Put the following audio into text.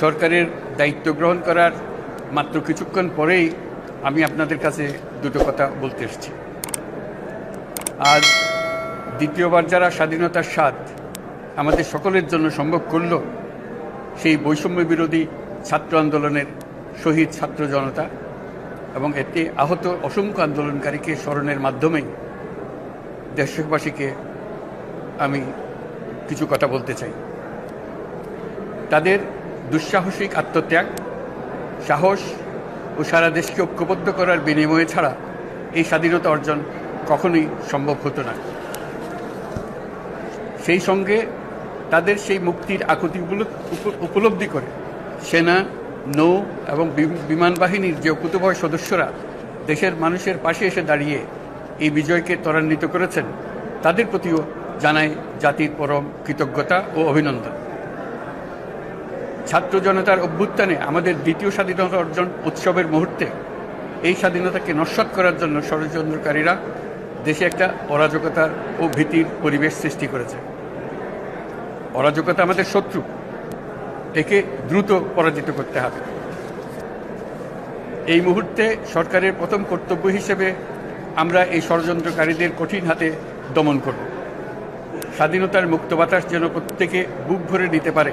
সরকারের দায়িত্ব গ্রহণ করার মাত্র কিছুক্ষণ পরেই আমি আপনাদের কাছে দুটো কথা বলতে এসেছি। আজ দ্বিতীয়বার যারা স্বাধীনতার স্বাদ আমাদের সকলের জন্য সম্ভব করল, সেই বৈষম্য বিরোধী ছাত্র আন্দোলনের শহীদ ছাত্র জনতা এবং এতে আহত অসংখ্য আন্দোলনকারীকে স্মরণের মাধ্যমেই দেশবাসীকে আমি কিছু কথা বলতে চাই। তাদের দুঃসাহসিক আত্মত্যাগ, সাহস ও সারা দেশকে ঐক্যবদ্ধ করার বিনিময়ে ছাড়া এই স্বাধীনতা অর্জন কখনোই সম্ভব হতো না। সেই সঙ্গে তাদের সেই মুক্তির আকুতিগুলো উপ- উপলব্ধি করে সেনা, নৌ এবং বিমান বাহিনীর যে অকুতভয় সদস্যরা দেশের মানুষের পাশে এসে দাঁড়িয়ে এই বিজয়কে ত্বরান্বিত করেছেন, তাদের প্রতিও জানাই জাতির পরম কৃতজ্ঞতা ও অভিনন্দন। ছাত্র জনতার অভ্যুত্থানে আমাদের দ্বিতীয় স্বাধীনতা অর্জন উৎসবের মুহূর্তে এই স্বাধীনতাকে নস্বাত করার জন্য ষড়যন্ত্রকারীরা দেশে একটা অরাজকতার ও ভীতির পরিবেশ সৃষ্টি করেছে। অরাজকতা আমাদের শত্রু, একে দ্রুত পরাজিত করতে হবে। এই মুহূর্তে সরকারের প্রথম কর্তব্য হিসেবে আমরা এই ষড়যন্ত্রকারীদের কঠিন হাতে দমন করব। স্বাধীনতার মুক্ত বাতাস যেন প্রত্যেকে বুক ভরে নিতে পারে